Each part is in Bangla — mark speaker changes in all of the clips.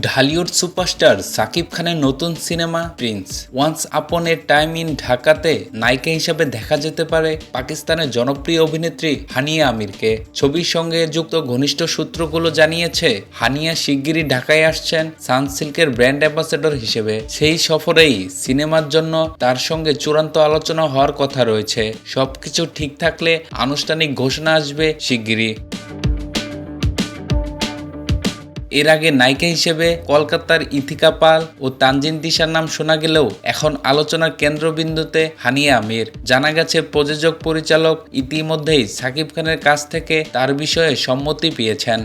Speaker 1: ঢালিউড সুপারস্টার সাকিব খানের নতুন cinema Prince. Once upon A time in ঢাকাতে নায়িকা হিসেবে দেখা যেতে পারে পাকিস্তানের জনপ্রিয় অভিনেত্রী হানিয়া আমিরকে। ছবির সঙ্গে যুক্ত ঘনিষ্ঠ সূত্রগুলো জানিয়েছে, হানিয়া শিগগিরই ঢাকায় আসছেন সানসিল্কের ব্র্যান্ড অ্যাম্বাসেডর হিসেবে। সেই সফরেই সিনেমার জন্য তার সঙ্গে চূড়ান্ত আলোচনা হওয়ার কথা রয়েছে। সবকিছু ঠিক থাকলে আনুষ্ঠানিক ঘোষণা আসবে শিগগিরই। এর আগে নায়িকা হিসেবে কলকাতার ইথিকা পাল ও তানজিন দিশার নাম শোনা গেলেও এখন আলোচনার কেন্দ্রবিন্দুতে হানিয়া আমির। জানা গেছে প্রযোজক, পরিচালক ইতিমধ্যেই সাকিব খানের কাছ থেকে তার বিষয়ে সম্মতি পেয়েছেন।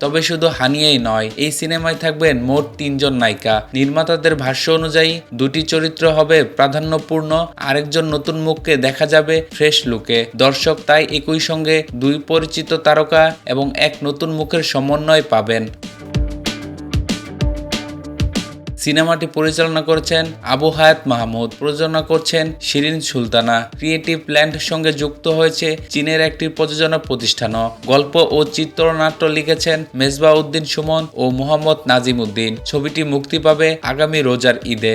Speaker 1: তবে শুধু হানিয়াই নয়, এই সিনেমায় থাকবেন মোট তিনজন নায়িকা। নির্মাতাদের ভাষ্য অনুযায়ী, দুটি চরিত্র হবে প্রাধান্যপূর্ণ, আরেকজন নতুন মুখকে দেখা যাবে ফ্রেশ লুকে। দর্শক তাই একই সঙ্গে দুই পরিচিত তারকা এবং এক নতুন মুখের সমন্বয় পাবেন। সিনেমাটি পরিচালনা করেছেন আবু হায়াত মাহমুদ, প্রযোজনা করছেন শিরিন সুলতানা। ক্রিয়েটিভ প্ল্যান্ট সঙ্গে যুক্ত হয়েছে চীনের একটি প্রযোজনা প্রতিষ্ঠানও। গল্প ও চিত্রনাট্য লিখেছেন মেজবা উদ্দিন সুমন ও মোহাম্মদ নাজিম উদ্দিন ছবিটি মুক্তি পাবে আগামী রোজার ঈদে।